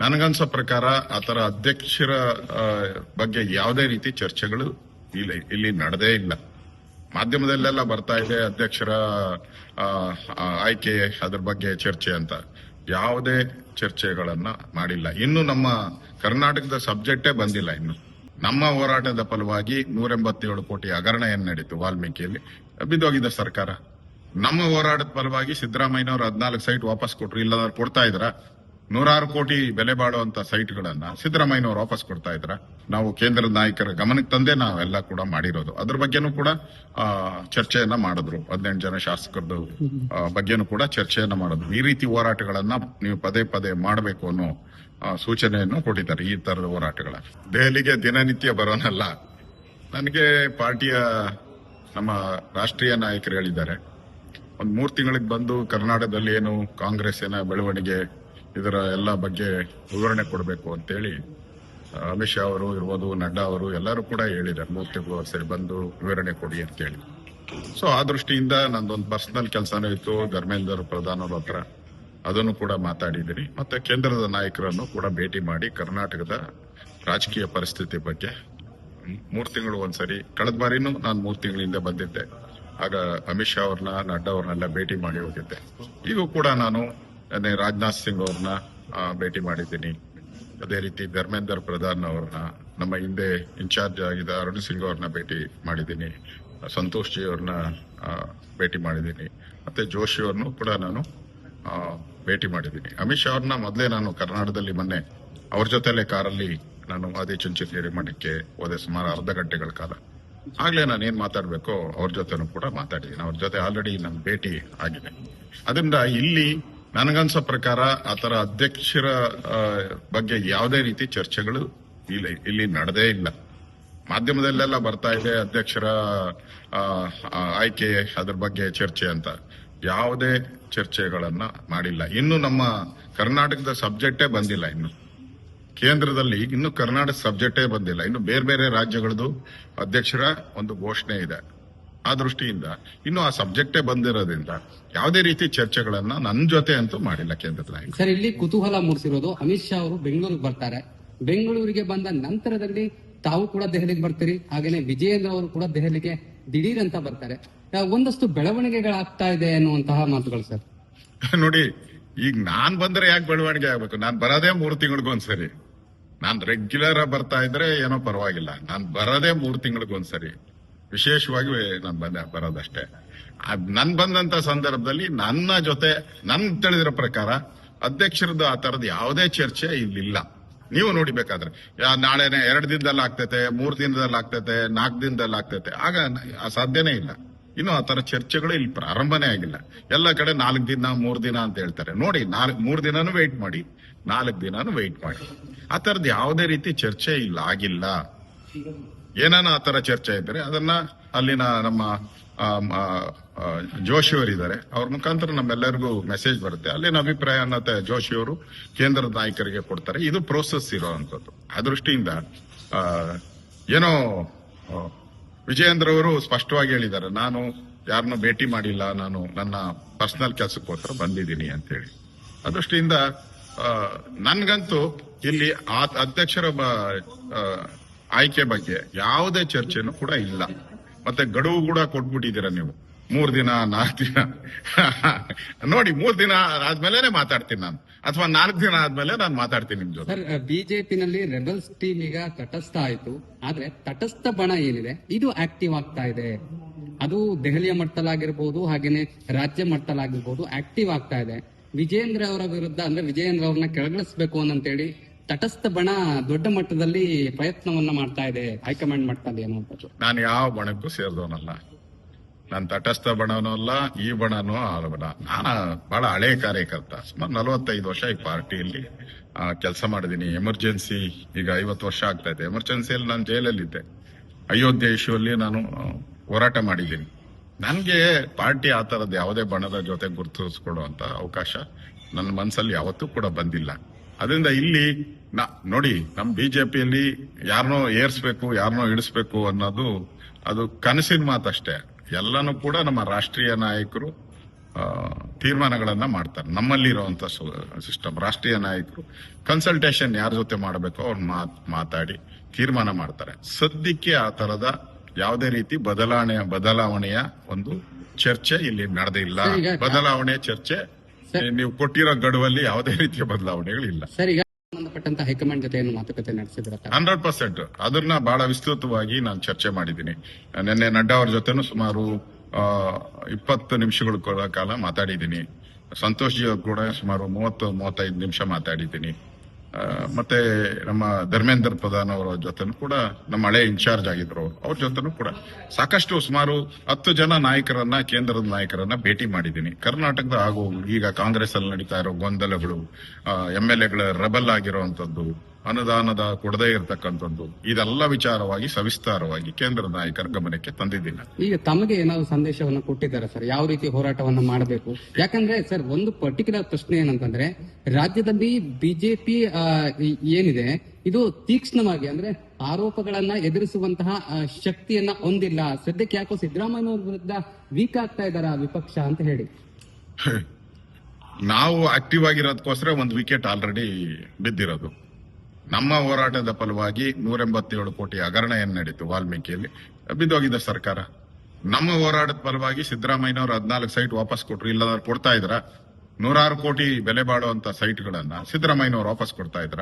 ನನಗನ್ಸೋ ಪ್ರಕಾರ ಆತರ ಅಧ್ಯಕ್ಷರ ಬಗ್ಗೆ ಯಾವುದೇ ರೀತಿ ಚರ್ಚೆಗಳು ಇಲ್ಲಿ ಇಲ್ಲಿ ನಡೆದೇ ಇಲ್ಲ. ಮಾಧ್ಯಮದಲ್ಲೆಲ್ಲ ಬರ್ತಾ ಇದೆ ಅಧ್ಯಕ್ಷರ ಆ, ಆ, ಆಯ್ಕೆ ಅದ್ರ ಬಗ್ಗೆ ಚರ್ಚೆ ಅಂತ. ಯಾವುದೇ ಚರ್ಚೆಗಳನ್ನ ಮಾಡಿಲ್ಲ. ಇನ್ನು ನಮ್ಮ ಕರ್ನಾಟಕದ ಸಬ್ಜೆಕ್ಟೇ ಬಂದಿಲ್ಲ ಇನ್ನು. ನಮ್ಮ ಹೋರಾಟದ ಫಲವಾಗಿ ನೂರ ಎಂಬತ್ತೇಳು ಕೋಟಿ ಹಗರಣ ಏನ್ ನಡೀತು ವಾಲ್ಮೀಕಿಯಲ್ಲಿ. ಬಿದ್ದೋಗಿದೆ ಸರ್ಕಾರ. ನಮ್ಮ ಹೋರಾಟದ ಫಲವಾಗಿ ಸಿದ್ದರಾಮಯ್ಯನವರು ಹದಿನಾಲ್ಕು ಸೈಟ್ ವಾಪಸ್ ಕೊಟ್ರು ಇಲ್ಲದ್ರೆ ಕೊಡ್ತಾ ಇದ್ರ? ನೂರಾರು ಕೋಟಿ ಬೆಲೆ ಬಾಳುವಂತ ಸೈಟ್ಗಳನ್ನ ಸಿದ್ದರಾಮಯ್ಯನವರು ವಾಪಸ್ ಕೊಡ್ತಾ ಇದ್ರ. ನಾವು ಕೇಂದ್ರ ನಾಯಕರ ಗಮನಕ್ಕೆ ತಂದೆ ನಾವೆಲ್ಲ ಕೂಡ ಮಾಡಿರೋದು. ಅದ್ರ ಬಗ್ಗೆನೂ ಕೂಡ ಚರ್ಚೆಯನ್ನ ಮಾಡಿದ್ರು. ಹದಿನೆಂಟು ಜನ ಶಾಸಕರದ್ದು ಬಗ್ಗೆನೂ ಕೂಡ ಚರ್ಚೆಯನ್ನ ಮಾಡಿದ್ರು. ಈ ರೀತಿ ಹೋರಾಟಗಳನ್ನ ನೀವು ಪದೇ ಪದೇ ಮಾಡಬೇಕು ಅನ್ನೋ ಸೂಚನೆಯನ್ನು ಕೊಟ್ಟಿದ್ದಾರೆ ಈ ತರದ ಹೋರಾಟಗಳ. ದೆಹಲಿಗೆ ದಿನನಿತ್ಯ ಬರೋನಲ್ಲ. ನನಗೆ ಪಾರ್ಟಿಯ ನಮ್ಮ ರಾಷ್ಟ್ರೀಯ ನಾಯಕರು ಹೇಳಿದ್ದಾರೆ. ಒಂದ್ ಮೂರು ತಿಂಗಳಿಗೆ ಬಂದು ಕರ್ನಾಟಕದಲ್ಲಿ ಏನು ಕಾಂಗ್ರೆಸ್ ಏನ ಬೆಳವಣಿಗೆ ಇದರ ಎಲ್ಲ ಬಗ್ಗೆ ವಿವರಣೆ ಕೊಡಬೇಕು ಅಂತೇಳಿ ಅಮಿತ್ ಶಾ ಅವರು ಇರ್ಬೋದು, ನಡ್ಡಾ ಅವರು ಎಲ್ಲರೂ ಕೂಡ ಹೇಳಿದ್ದಾರೆ. ಮೂರು ತಿಂಗಳು ಸರಿ ಬಂದು ವಿವರಣೆ ಕೊಡಿ ಅಂತೇಳಿ. ಸೊ ಆ ದೃಷ್ಟಿಯಿಂದ ನಂದೊಂದು ಪರ್ಸನಲ್ ಕೆಲಸನೂ ಇತ್ತು. ಧರ್ಮೇಂದ್ರ ಪ್ರಧಾನ್ ಹತ್ರ ಅದನ್ನು ಕೂಡ ಮಾತಾಡಿದ್ದೀನಿ. ಮತ್ತೆ ಕೇಂದ್ರದ ನಾಯಕರನ್ನು ಕೂಡ ಭೇಟಿ ಮಾಡಿ ಕರ್ನಾಟಕದ ರಾಜಕೀಯ ಪರಿಸ್ಥಿತಿ ಬಗ್ಗೆ ಮೂರು ತಿಂಗಳು ಒಂದ್ಸರಿ, ಕಳೆದ ಬಾರಿನೂ ನಾನು ಮೂರು ತಿಂಗಳಿಂದ ಬಂದಿದ್ದೆ. ಆಗ ಅಮಿತ್ ಶಾ ಅವ್ರನ್ನ, ನಡ್ಡಾ ಅವ್ರನ್ನೆಲ್ಲ ಭೇಟಿ ಮಾಡಿ ಹೋಗಿದ್ದೆ. ಈಗ ಕೂಡ ನಾನು ನೆನ್ನೆ ರಾಜನಾಥ್ ಸಿಂಗ್ ಅವ್ರನ್ನ ಭೇಟಿ ಮಾಡಿದ್ದೀನಿ. ಅದೇ ರೀತಿ ಧರ್ಮೇಂದ್ರ ಪ್ರಧಾನ್ ಅವ್ರನ್ನ, ನಮ್ಮ ಹಿಂದೆ ಇನ್ಚಾರ್ಜ್ ಆಗಿದ್ದ ಅರುಣ್ ಸಿಂಗ್ ಅವ್ರನ್ನ ಭೇಟಿ ಮಾಡಿದ್ದೀನಿ. ಸಂತೋಷ್ ಜಿ ಅವ್ರನ್ನ ಭೇಟಿ ಮಾಡಿದ್ದೀನಿ. ಮತ್ತೆ ಜೋಶಿ ಅವ್ರನ್ನು ಕೂಡ ನಾನು ಭೇಟಿ ಮಾಡಿದ್ದೀನಿ. ಅಮಿತ್ ಶಾ ಅವ್ರನ್ನ ಮೊದಲೇ ನಾನು ಕರ್ನಾಟಕದಲ್ಲಿ ಮೊನ್ನೆ ಅವ್ರ ಜೊತೆಲೆ ಕಾರಲ್ಲಿ ನಾನು ಆದಿಚುಂಚನಗಿರಿ ಮಠಕ್ಕೆ ಹೋದೆ ಸುಮಾರು ಅರ್ಧ ಗಂಟೆಗಳ ಕಾಲ. ಆಗ್ಲೇ ನಾನು ಏನ್ ಮಾತಾಡ್ಬೇಕೋ ಅವ್ರ ಜೊತೆನೂ ಕೂಡ ಮಾತಾಡಿದ್ದೀನಿ. ಅವ್ರ ಜೊತೆ ಆಲ್ರೆಡಿ ನನ್ನ ಭೇಟಿ ಆಗಿದೆ ಅದರಿಂದ ಇಲ್ಲಿ ನನಗನ್ಸೋ ಪ್ರಕಾರ ಆತರ ಅಧ್ಯಕ್ಷರ ಬಗ್ಗೆ ಯಾವುದೇ ರೀತಿ ಚರ್ಚೆಗಳು ಇಲ್ಲಿ ಇಲ್ಲಿ ನಡೆದೇ ಇಲ್ಲ. ಮಾಧ್ಯಮದಲ್ಲೆಲ್ಲ ಬರ್ತಾ ಇದೆ ಅಧ್ಯಕ್ಷರ ಆಯ್ಕೆ, ಅದ್ರ ಬಗ್ಗೆ ಚರ್ಚೆ ಅಂತ. ಯಾವುದೇ ಚರ್ಚೆಗಳನ್ನ ಮಾಡಿಲ್ಲ. ಇನ್ನು ನಮ್ಮ ಕರ್ನಾಟಕದ ಸಬ್ಜೆಕ್ಟೇ ಬಂದಿಲ್ಲ ಇನ್ನು. ಕೇಂದ್ರದಲ್ಲಿ ಇನ್ನು ಕರ್ನಾಟಕ ಸಬ್ಜೆಕ್ಟೇ ಬಂದಿಲ್ಲ. ಇನ್ನು ಬೇರೆ ಬೇರೆ ರಾಜ್ಯಗಳದ್ದು ಅಧ್ಯಕ್ಷರ ಒಂದು ಘೋಷಣೆ ಇದೆ. ಆ ದೃಷ್ಟಿಯಿಂದ. ಇನ್ನು ಆ ಸಬ್ಜೆಕ್ಟೇ ಬಂದಿರೋದ್ರಿಂದ ಯಾವುದೇ ರೀತಿ ಚರ್ಚೆಗಳನ್ನ ನನ್ನ ಜೊತೆ ಅಂತೂ ಮಾಡಿಲ್ಲ ಕೇಂದ್ರದ ನಾಯಕರು. ಸರ್ ಇಲ್ಲಿ ಕುತೂಹಲ ಮೂಡಿಸಿರೋದು ಅಮಿತ್ ಶಾ ಅವರು ಬೆಂಗಳೂರಿಗೆ ಬರ್ತಾರೆ. ಬೆಂಗಳೂರಿಗೆ ಬಂದ ನಂತರದಲ್ಲಿ ತಾವು ಕೂಡ ದೆಹಲಿಗೆ ಬರ್ತೀರಿ ಹಾಗೇನೆ ವಿಜಯೇಂದ್ರ ಅವರು ಕೂಡ ದೆಹಲಿಗೆ ದಿಢೀರ್ ಅಂತ ಬರ್ತಾರೆ. ಆ, ಒಂದಷ್ಟು ಬೆಳವಣಿಗೆಗಳಾಗ್ತಾ ಇದೆ ಅನ್ನುವಂತಹ ಮಾತುಗಳು ಸರ್. ನೋಡಿ ಈಗ ನಾನ್ ಬಂದ್ರೆ ಯಾಕೆ ಬೆಳವಣಿಗೆ ಆಗ್ಬೇಕು? ನಾನ್ ಬರೋದೇ ಮೂರು ತಿಂಗಳಿಗೊಂದ್ಸರಿ ನಾನ್ ರೆಗ್ಯುಲರ್ ಬರ್ತಾ ಇದ್ರೆ ಏನೋ ಪರವಾಗಿಲ್ಲ. ನಾನ್ ಬರೋದೇ ಮೂರು ತಿಂಗಳಿಗೊಂದ್ಸರಿ ವಿಶೇಷವಾಗಿ ನಾನು ಬಂದ ಬರೋದಷ್ಟೇ ಅದ್ ನನ್ ಬಂದಂತ ಸಂದರ್ಭದಲ್ಲಿ ನನ್ನ ಜೊತೆ, ನನ್ ತಿಳಿದಿರೋ ಪ್ರಕಾರ ಅಧ್ಯಕ್ಷರದ್ದು ಆ ತರದ ಯಾವುದೇ ಚರ್ಚೆ ಇಲ್ಲಿಲ್ಲ. ನೀವು ನೋಡಿಬೇಕಾದ್ರೆ ನಾಳೆನೆ ಎರಡು ದಿನದಲ್ಲಿ ಆಗ್ತೈತೆ, ಮೂರು ದಿನದಲ್ಲಿ ಆಗ್ತೈತೆ, ನಾಲ್ಕು ದಿನದಲ್ಲಿ ಆಗ್ತೈತೆ. ಆಗ ಸಾಧ್ಯನೇ ಇಲ್ಲ. ಇನ್ನು ಆ ತರ ಚರ್ಚೆಗಳು ಇಲ್ಲಿ ಪ್ರಾರಂಭನೇ ಆಗಿಲ್ಲ. ಎಲ್ಲ ಕಡೆ ನಾಲ್ಕು ದಿನ, ಮೂರು ದಿನ ಅಂತ ಹೇಳ್ತಾರೆ. ನೋಡಿ ನಾಲ್ಕು ಮೂರು ದಿನಾನು ವೆಯ್ಟ್ ಮಾಡಿ, ನಾಲ್ಕು ದಿನಾನು ವೆಯ್ಟ್ ಮಾಡಿ. ಆ ತರದ್ ಯಾವುದೇ ರೀತಿ ಚರ್ಚೆ ಇಲ್ಲ, ಆಗಿಲ್ಲ. ಏನಾನ ಆ ತರ ಚರ್ಚೆ ಇದ್ದರೆ ಅದನ್ನ ಅಲ್ಲಿನ ನಮ್ಮ ಜೋಶಿಯವರಿದ್ದಾರೆ ಅವ್ರ ಮುಖಾಂತರ ನಮ್ಮೆಲ್ಲರಿಗೂ ಮೆಸೇಜ್ ಬರುತ್ತೆ. ಅಲ್ಲಿನ ಅಭಿಪ್ರಾಯ ಅನ್ನತ್ತೆ ಜೋಶಿ ಅವರು. ಕೇಂದ್ರದ ನಾಯಕರಿಗೆ ಕೊಡ್ತಾರೆ. ಇದು ಪ್ರೋಸೆಸ್ ಇರೋವಂಥದ್ದು. ಆ ದೃಷ್ಟಿಯಿಂದ ಏನೋ ವಿಜಯೇಂದ್ರ ಅವರು ಸ್ಪಷ್ಟವಾಗಿ ಹೇಳಿದ್ದಾರೆ. ನಾನು ಯಾರನ್ನೂ ಭೇಟಿ ಮಾಡಿಲ್ಲ. ನಾನು ನನ್ನ ಪರ್ಸನಲ್ ಕೆಲಸಕ್ಕೋಸ್ಕರ ಬಂದಿದ್ದೀನಿ ಅಂತೇಳಿ. ಆ ದೃಷ್ಟಿಯಿಂದ ನನಗಂತೂ ಇಲ್ಲಿ ಆ ಅಧ್ಯಕ್ಷರ ಆಯ್ಕೆ ಬಗ್ಗೆ ಯಾವುದೇ ಚರ್ಚೆನೂ ಕೂಡ ಇಲ್ಲ. ಮತ್ತೆ ಗಡುವು ಕೂಡ ಕೊಟ್ಬಿಟ್ಟಿದ್ದೀರಾ ನೀವು? ಮೂರ್ ದಿನ, ನಾಲ್ಕು ದಿನ? ನೋಡಿ, ಮೂರ್ ದಿನ ಆದ್ಮೇಲೆ ಮಾತಾಡ್ತೀನಿ ನಾನು. ಅಥವಾ ನಾಲ್ಕು ದಿನ ಆದ್ಮೇಲೆ ನಾನು ಮಾತಾಡ್ತೀನಿ ನಿಮ್ ಜೊತೆ. ಸರ್ ಬಿಜೆಪಿನಲ್ಲಿ ರೆಬಲ್ಸ್ ಟೀಮ್ ಈಗ ತಟಸ್ಥ ಆಯ್ತು. ಆದ್ರೆ ತಟಸ್ಥ ಬಣ ಏನಿದೆ? ಇದು ಆಕ್ಟಿವ್ ಆಗ್ತಾ ಇದೆ. ಅದು ದೆಹಲಿಯ ಮಟ್ಟದಲ್ಲಾಗಿರ್ಬೋದು, ಹಾಗೇನೆ ರಾಜ್ಯ ಮಟ್ಟದಲ್ಲಾಗಿರ್ಬೋದು ಆಕ್ಟಿವ್ ಆಗ್ತಾ ಇದೆ. ವಿಜೇಂದ್ರ ಅವರ ವಿರುದ್ಧ, ಅಂದ್ರೆ ವಿಜಯೇಂದ್ರ ಅವ್ರನ್ನ ಕೆಳಗಿಳಿಸ್ಬೇಕು ಅಂತೇಳಿ ತಟಸ್ಥ ಬಣ ದೊಡ್ಡ ಮಟ್ಟದಲ್ಲಿ ಪ್ರಯತ್ನವನ್ನ ಮಾಡ್ತಾ ಇದೆ ಹೈಕಮಾಂಡ್ ಮಟ್ಟದಲ್ಲಿ ಅಂತ ನಾನು ಯಾವ ಬಣಕ್ಕೂ ಸೇರಿದವನಲ್ಲ. ನಾನು ತಟಸ್ಥ ಬಣನೂ ಅಲ್ಲ, ಈ ಬಣನೂ ಬಣ. ನಾನು ಬಹಳ ಹಳೆ ಕಾರ್ಯಕರ್ತ. ಸುಮಾರು ನಲವತ್ತೈದು ವರ್ಷ ಈ ಪಾರ್ಟಿಯಲ್ಲಿ ಕೆಲಸ ಮಾಡಿದ್ದೀನಿ ಎಮರ್ಜೆನ್ಸಿ ಈಗ ಐವತ್ತು ವರ್ಷ ಆಗ್ತಾ ಇದೆ. ಎಮರ್ಜೆನ್ಸಿಯಲ್ಲಿ ನಾನು ಜೈಲಲ್ಲಿದ್ದೆ. ಅಯೋಧ್ಯೆ ಇಶ್ಯೂಲ್ಲಿ ನಾನು ಹೋರಾಟ ಮಾಡಿದ್ದೀನಿ. ನನಗೆ ಪಾರ್ಟಿ ಆ ಥರದ್ದು ಯಾವುದೇ ಬಣದ ಜೊತೆ ಗುರುತಿಸ್ಕೊಡುವಂತ ಅವಕಾಶ ನನ್ನ ಮನಸ್ಸಲ್ಲಿ ಯಾವತ್ತೂ ಕೂಡ ಬಂದಿಲ್ಲ. ಅದರಿಂದ ಇಲ್ಲಿ ನೋಡಿ ನಮ್ ಬಿಜೆಪಿಯಲ್ಲಿ ಯಾರನ್ನೋ ಏರ್ಸ್ಬೇಕು ಯಾರನ್ನೋ ಇಳಿಸ್ಬೇಕು ಅನ್ನೋದು ಅದು ಕನಸಿನ ಮಾತಷ್ಟೇ. ಎಲ್ಲನೂ ಕೂಡ ನಮ್ಮ ರಾಷ್ಟ್ರೀಯ ನಾಯಕರು ತೀರ್ಮಾನಗಳನ್ನ ಮಾಡ್ತಾರೆ. ನಮ್ಮಲ್ಲಿ ಇರುವಂತ ಸಿಸ್ಟಮ್ ರಾಷ್ಟ್ರೀಯ ನಾಯಕರು ಕನ್ಸಲ್ಟೇಷನ್ ಯಾರ ಜೊತೆ ಮಾಡಬೇಕು ಅವ್ರು ಮಾತ್ ಮಾತಾಡಿ ತೀರ್ಮಾನ ಮಾಡ್ತಾರೆ. ಸದ್ಯಕ್ಕೆ ಆ ತರದ ಯಾವುದೇ ರೀತಿ ಬದಲಾವಣೆ ಬದಲಾವಣೆಯ ಒಂದು ಚರ್ಚೆ ಇಲ್ಲಿ ನಡೆದಿಲ್ಲ. ಬದಲಾವಣೆಯ ಬದಲಾವಣೆ ಚರ್ಚೆ ನೀವು ಕೊಟ್ಟಿರೋ ಗಡುವಲ್ಲಿ ಯಾವುದೇ ರೀತಿಯ ಬದಲಾವಣೆಗಳಿಲ್ಲ. ಸರ್ ಈಗ ಸಂಬಂಧಪಟ್ಟಂತ ಹೈಕಮಾಂಡ್ ಜೊತೆ ಏನು ಮಾತುಕತೆ ನಡೆಸಿದ್ರ ಹಂಡ್ರೆಡ್ ಪರ್ಸೆಂಟ್. ಅದನ್ನ ಬಹಳ ವಿಸ್ತೃತವಾಗಿ ನಾನು ಚರ್ಚೆ ಮಾಡಿದ್ದೀನಿ. ನಿನ್ನೆ ನಡ್ಡಾ ಅವ್ರ ಜೊತೆನೂ ಸುಮಾರು ಇಪ್ಪತ್ತು ನಿಮಿಷಗಳ ಕಾಲ ಮಾತಾಡಿದ್ದೀನಿ. ಸಂತೋಷ್ ಜಿ ಅವ್ರು ಕೂಡ ಸುಮಾರು ಮೂವತ್ತು ಮೂವತ್ತೈದು ನಿಮಿಷ ಮಾತಾಡಿದ್ದೀನಿ. ಮತ್ತೆ ನಮ್ಮ ಧರ್ಮೇಂದ್ರ ಪ್ರಧಾನ್ ಅವರ ಜೊತೆನೂ ಕೂಡ ನಮ್ಮ ಹಳೆ ಇನ್ಚಾರ್ಜ್ ಆಗಿದ್ರು ಅವ್ರ ಜೊತೆನೂ ಕೂಡ. ಸಾಕಷ್ಟು ಸುಮಾರು ಹತ್ತು ಜನ ನಾಯಕರನ್ನ, ಕೇಂದ್ರದ ನಾಯಕರನ್ನ ಭೇಟಿ ಮಾಡಿದ್ದೀನಿ. ಕರ್ನಾಟಕದ ಹಾಗೂ ಈಗ ಕಾಂಗ್ರೆಸ್ ಅಲ್ಲಿ ನಡೀತಾ ಇರೋ ಗೊಂದಲಗಳು ಎಂ ಎಲ್ ಎಗಳ ರಬಲ್ ಆಗಿರುವಂತದ್ದು ಅನುದಾನದ ಕೊಡದೇ ಇರತಕ್ಕಂಥದ್ದು. ಇದೆಲ್ಲ ವಿಚಾರವಾಗಿ ಸವಿಸ್ತಾರವಾಗಿ ಕೇಂದ್ರ ನಾಯಕರ ಗಮನಕ್ಕೆ ತಂದಿದ್ದೀನಿ. ಈಗ ತಮಗೆ ಏನಾದ್ರು ಸಂದೇಶವನ್ನು ಕೊಟ್ಟಿದ್ದಾರೆ ಸರ್? ಯಾವ ರೀತಿ ಹೋರಾಟವನ್ನು ಮಾಡಬೇಕು? ಯಾಕಂದ್ರೆ ಸರ್ ಒಂದು ಪರ್ಟಿಕ್ಯುಲರ್ ಪ್ರಶ್ನೆ ಏನಂತಂದ್ರೆ ರಾಜ್ಯದಲ್ಲಿ ಬಿಜೆಪಿ ಏನಿದೆ ಇದು ತೀಕ್ಷ್ಣವಾಗಿ ಅಂದ್ರೆ ಆರೋಪಗಳನ್ನ ಎದುರಿಸುವಂತಹ ಶಕ್ತಿಯನ್ನ ಹೊಂದಿಲ್ಲ. ಸದ್ಯಕ್ಕೆ ಯಾಕೋ ಸಿದ್ದರಾಮಯ್ಯ ವಿರುದ್ಧ ವೀಕ್ ಆಗ್ತಾ ಇದಾರ ವಿಪಕ್ಷ ಅಂತ ಹೇಳಿ. ನಾವು ಆಕ್ಟಿವ್ ಆಗಿರೋದಕ್ಕೋಸ್ಕರ ಒಂದು ವಿಕೆಟ್ ಆಲ್ರೆಡಿ ಬಿದ್ದಿರೋದು. ನಮ್ಮ ಹೋರಾಟದ ಫಲವಾಗಿ ನೂರ ಎಂಬತ್ತೇಳು ಕೋಟಿ ಹಗರಣ ಏನ್ ನಡೀತು ವಾಲ್ಮೀಕಿಯಲ್ಲಿ. ಬಿದ್ದೋಗಿದೆ ಸರ್ಕಾರ. ನಮ್ಮ ಹೋರಾಟದ ಫಲವಾಗಿ ಸಿದ್ದರಾಮಯ್ಯನವರು ಹದಿನಾಲ್ಕು ಸೈಟ್ ವಾಪಸ್ ಕೊಟ್ರು ಇಲ್ಲದ್ರೆ ಕೊಡ್ತಾ ಇದ್ರ? ನೂರಾರು ಕೋಟಿ ಬೆಲೆ ಬಾಳುವಂತ ಸೈಟ್ಗಳನ್ನ ಸಿದ್ದರಾಮಯ್ಯನವರು ವಾಪಸ್ ಕೊಡ್ತಾ ಇದ್ರ?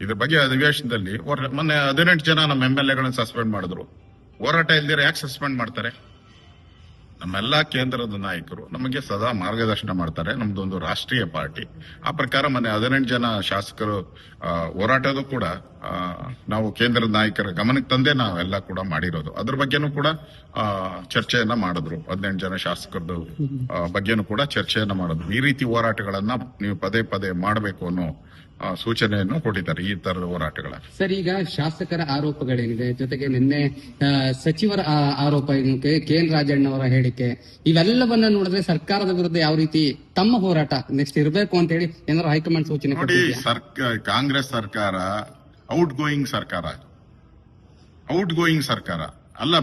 ಇದ್ರ ಬಗ್ಗೆ ಅಧಿವೇಶನದಲ್ಲಿ ಮೊನ್ನೆ ಹದಿನೆಂಟು ಜನ ನಮ್ಮ ಎಂ ಎಲ್ ಎಗಳನ್ನ ಸಸ್ಪೆಂಡ್ ಮಾಡಿದ್ರು. ಹೋರಾಟ ಇಲ್ದಿರ ಯಾಕೆ ಸಸ್ಪೆಂಡ್ ಮಾಡ್ತಾರೆ? ನಮ್ಮೆಲ್ಲಾ ಕೇಂದ್ರದ ನಾಯಕರು ನಮಗೆ ಸದಾ ಮಾರ್ಗದರ್ಶನ ಮಾಡ್ತಾರೆ. ನಮ್ದೊಂದು ರಾಷ್ಟ್ರೀಯ ಪಾರ್ಟಿ. ಆ ಪ್ರಕಾರ ಮೊನ್ನೆ ಹದಿನೆಂಟು ಜನ ಶಾಸಕರು ಹೋರಾಟದ ಕೂಡ ನಾವು ಕೇಂದ್ರ ನಾಯಕರ ಗಮನಕ್ಕೆ ತಂದೆ ನಾವೆಲ್ಲ ಕೂಡ ಮಾಡಿರೋದು. ಅದ್ರ ಬಗ್ಗೆನೂ ಕೂಡ ಆ, ಚರ್ಚೆಯನ್ನ ಮಾಡಿದ್ರು. ಹದಿನೆಂಟು ಜನ ಶಾಸಕರದ್ದು ಆ, ಬಗ್ಗೆನೂ ಕೂಡ ಚರ್ಚೆಯನ್ನ ಮಾಡಿದ್ರು. ಈ ರೀತಿ ಹೋರಾಟಗಳನ್ನ ನೀವು ಪದೇ ಪದೇ ಮಾಡಬೇಕು ಅನ್ನೋ ಸೂಚನೆಯನ್ನು ಕೊಟ್ಟಿದ್ದಾರೆ ಈ ತರದ ಹೋರಾಟಗಳ. ಸರ್ ಈಗ ಶಾಸಕರ ಆರೋಪಗಳೇನಿದೆ? ಜೊತೆಗೆ ನಿನ್ನೆ ಸಚಿವರ ಆರೋಪ ಏನಕ್ಕೆ ಕೆ ಎನ್ ರಾಜಣ್ಣವರ ಹೇಳಿಕೆ. ಇವೆಲ್ಲವನ್ನ ನೋಡಿದ್ರೆ ಸರ್ಕಾರದ ವಿರುದ್ಧ ಯಾವ ರೀತಿ ತಮ್ಮ ಹೋರಾಟ ನೆಕ್ಸ್ಟ್ ಇರಬೇಕು ಅಂತ ಹೇಳಿ ಏನಾದ್ರು ಹೈಕಮಾಂಡ್ ಸೂಚನೆ ಕಾಂಗ್ರೆಸ್ ಸರ್ಕಾರ ಔಟ್ ಗೋಯಿಂಗ್ ಸರ್ಕಾರ ಔಟ್ ಗೋಯಿಂಗ್ ಸರ್ಕಾರ. ಅಲ್ಲ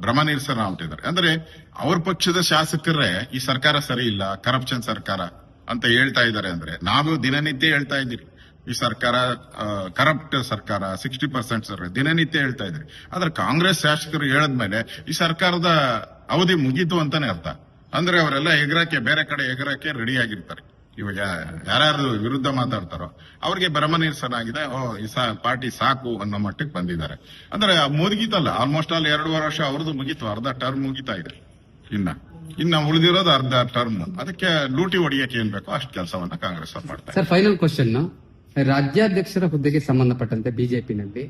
ಭ್ರಮ ನಿರ್ಸರ ಆಗ್ಬಿಟ್ಟಿದ್ದಾರೆ ಅಂದ್ರೆ ಅವ್ರ ಪಕ್ಷದ ಶಾಸಕರೇ ಈ ಸರ್ಕಾರ ಸರಿ ಇಲ್ಲ ಕರಪ್ಷನ್ ಸರ್ಕಾರ ಅಂತ ಹೇಳ್ತಾ ಇದ್ದಾರೆ ಅಂದ್ರೆ, ನಾವು ದಿನನಿತ್ಯ ಹೇಳ್ತಾ ಇದ್ದೀರಿ ಈ ಸರ್ಕಾರ ಕರಪ್ಟ್ ಸರ್ಕಾರ ಸಿಕ್ಸ್ಟಿ ಪರ್ಸೆಂಟ್ ಸರ್ಕಾರ, ದಿನನಿತ್ಯ ಹೇಳ್ತಾ ಇದ್ರಿ ಆದ್ರೆ ಕಾಂಗ್ರೆಸ್ ಶಾಸಕರು ಹೇಳದ್ಮೇಲೆ ಈ ಸರ್ಕಾರದ ಅವಧಿ ಮುಗೀತು ಅಂತಾನೆ ಅರ್ಥ. ಅಂದ್ರೆ ಅವರೆಲ್ಲ ಎಗರಕ್ಕೆ ಬೇರೆ ಕಡೆ ಎಗರಕ್ಕೆ ರೆಡಿ ಆಗಿರ್ತಾರೆ. ಇವಾಗ ಯಾರ್ಯಾರು ವಿರುದ್ಧ ಮಾತಾಡ್ತಾರೋ ಅವ್ರಿಗೆ ಆಗಿದೆ ಓ ಈ ಪಾರ್ಟಿ ಸಾಕು ಅನ್ನೋ ಮಟ್ಟಕ್ಕೆ ಬಂದಿದ್ದಾರೆ. ಅಂದ್ರೆ ಮುಗಿತಲ್ಲ ಆಲ್ಮೋಸ್ಟ್ ಆಲ್ ಎರಡೂವರೆ ವರ್ಷ ಅವ್ರದ್ದು ಮುಗೀತು ಅರ್ಧ ಟರ್ಮ್ ಮುಗಿತಾ ಇದೆ ಇನ್ನ. ಇನ್ನ ಉಳಿದಿರೋದು ಅರ್ಧ ಟರ್ಮ್ ಅದಕ್ಕೆ ಲೂಟಿ ಹೊಡಿಯಕ್ಕೆ ಏನ್ ಬೇಕೋ ಅಷ್ಟು ಕೆಲಸವನ್ನ ಕಾಂಗ್ರೆಸ್ ಅವ್ರು ಮಾಡ್ತಾರೆ ಸರ್ ಫೈನಲ್ ಕ್ವಶನ್ ರಾಜ್ಯಾಧ್ಯಕ್ಷರ ಹುದ್ದೆಗೆ ಸಂಬಂಧಪಟ್ಟಂತೆ ಬಿಜೆಪಿನಲ್ಲಿ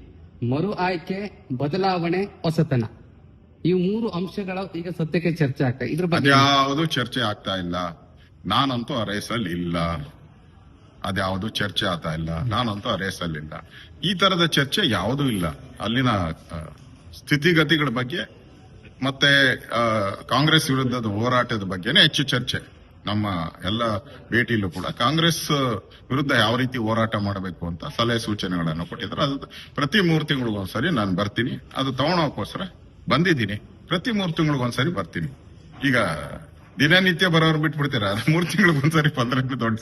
ಮರು ಆಯ್ಕೆ ಬದಲಾವಣೆ ಹೊಸತನ. ಈ ಮೂರು ಅಂಶಗಳ ಈಗ ಸದ್ಯಕ್ಕೆ ಚರ್ಚೆ ಆಗ್ತಾ ಇದ್ರ ಬಗ್ಗೆ ಯಾವುದು ಚರ್ಚೆ ಆಗ್ತಾ ಇಲ್ಲ. ನಾನಂತೂ ಆ ರೇಸಲ್ಲಿ ಇಲ್ಲ. ಅದ್ಯಾವುದು ಚರ್ಚೆ ಆತಾ ಇಲ್ಲ. ನಾನಂತೂ ಆ ರೇಸಲ್ಲಿ ಇಲ್ಲ. ಈ ತರದ ಚರ್ಚೆ ಯಾವುದೂ ಇಲ್ಲ. ಅಲ್ಲಿನ ಸ್ಥಿತಿಗತಿಗಳ ಬಗ್ಗೆ ಮತ್ತೆ ಕಾಂಗ್ರೆಸ್ ವಿರುದ್ಧದ ಹೋರಾಟದ ಬಗ್ಗೆನೇ ಹೆಚ್ಚು ಚರ್ಚೆ. ನಮ್ಮ ಎಲ್ಲ ಭೇಟಿಯಲ್ಲೂ ಕೂಡ ಕಾಂಗ್ರೆಸ್ ವಿರುದ್ಧ ಯಾವ ರೀತಿ ಹೋರಾಟ ಮಾಡಬೇಕು ಅಂತ ಸಲಹೆ ಸೂಚನೆಗಳನ್ನು ಕೊಟ್ಟಿದ್ರು ಅದು ಪ್ರತಿ ಮೂರು ತಿಂಗಳಿಗೊಂದ್ಸರಿ ನಾನು ಬರ್ತೀನಿ. ಅದು ತಗೊಳೋಕೋಸ್ಕರ ಬಂದಿದ್ದೀನಿ. ಪ್ರತಿ ಮೂರು ತಿಂಗಳಿಗೊಂದ್ಸರಿ ಬರ್ತೀನಿ. ಈಗ ದಿನನಿತ್ಯ ಬರೋರು ಬಿಟ್ಬಿಡ್ತೀರಾ? ಮೂರ್ ಮೂರು ತಿಂಗಳಿಗೊಂದ್ಸರಿ ಪಂದ್ರ ದೊಡ್ಡ